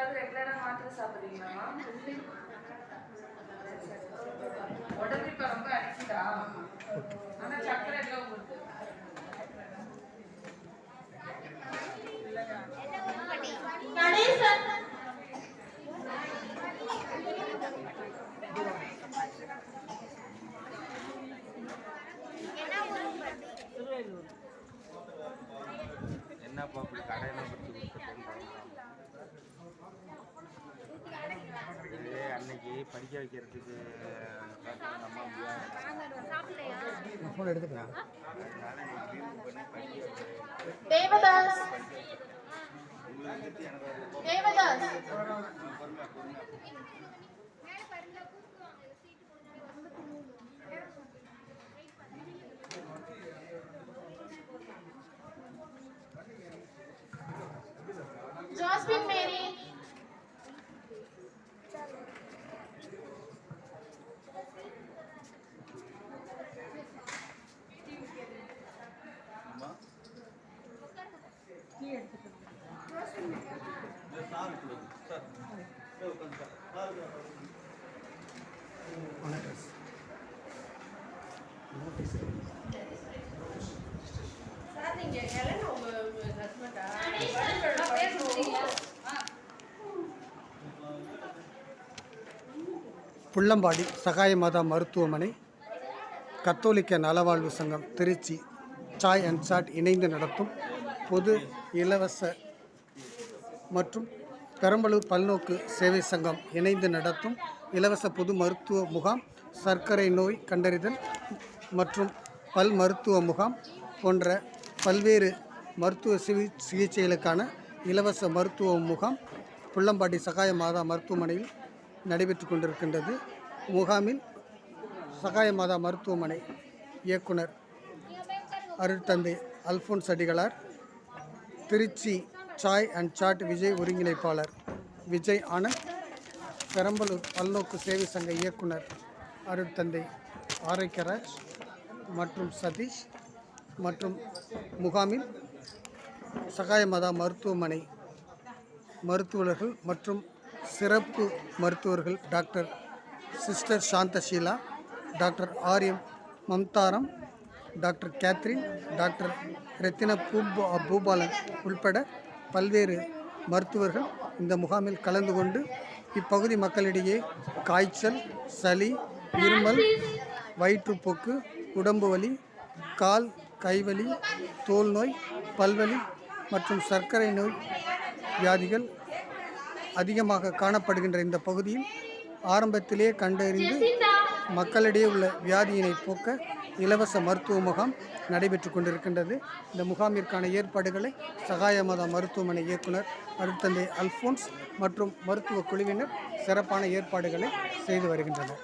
இதுக்காக ரெகுலரா மாத்திரை சாப்பிடுறீங்களாமா உடம்பு இப்ப ரொம்ப அடிக்குதா? ஆனா சக்கரை எல்லாம் உங்களுக்கு. என்னப்பா அப்படி கடையெல்லாம் படிக்க வைக்கிறதுக்கு ஃபோன் எடுத்துக்கலாம் தேவதாஸ். தேவதாஸ். சார் நீங்க ஹெலன் உங்க ஹஸ்பண்டா புள்ளம்பாடி சகாய மாதா மருத்துவமனை கத்தோலிக்க நலவாழ்வு சங்கம் திருச்சி சாய் அண்ட் சாட் இணைந்து நடத்தும் பொது இலவச மற்றும் பெரம்பலூர் பல்நோக்கு சேவை சங்கம் இணைந்து நடத்தும் இலவச பொது மருத்துவ முகாம் சர்க்கரை நோய் கண்டறிதல் மற்றும் பல் மருத்துவ முகாம் போன்ற பல்வேறு மருத்துவ சிகி சிகிச்சைகளுக்கான இலவச மருத்துவ முகாம் புள்ளம்பாடி சகாய மாதா மருத்துவமனையில் நடைபெற்று கொண்டிருக்கின்றது. முகாமில் சகாய மாதா மருத்துவமனை இயக்குனர் அருட்தந்தை அல்போன்ஸ் அடிகளார் திருச்சி சாய் அண்ட் சாட் விஜய் ஒருங்கிணைப்பாளர். விஜய் ஆனந்த் பெரம்பலூர் பல்நோக்கு சேவை சங்க இயக்குனர் அருட்தந்தை ஆரோக்கியராஜ் மற்றும் சதீஷ் மற்றும் முகாமில் சகாயமாதா மருத்துவமனை மருத்துவர்கள் மற்றும் சிறப்பு மருத்துவர்கள் doctor sister Santhaseela doctor Ariyam Mamtharam doctor Catherine doctor Rathina Bhupa Boopalan உள்பட பல்வேறு மருத்துவர்கள் இந்த முகாமில் கலந்து கொண்டு இப்பகுதி மக்களிடையே காய்ச்சல் சளி இருமல் வயிற்றுப்போக்கு உடம்பு வலி கால் கைவலி தோல் நோய் பல்வலி மற்றும் சர்க்கரை நோய் வியாதிகள் அதிகமாக காணப்படுகின்ற இந்த பகுதியில் ஆரம்பத்திலே கண்டறிந்து மக்களிடையே உள்ள வியாதியினை போக்க இலவச மருத்துவ முகாம் நடைபெற்று கொண்டிருக்கின்றது. இந்த முகாமிற்கான ஏற்பாடுகளை சகாயமாதா மருத்துவமனை இயக்குனர் அருட்தந்தை அல்போன்ஸ் மற்றும் மருத்துவ குழுவினர் சிறப்பான ஏற்பாடுகளை செய்து வருகின்றனர்.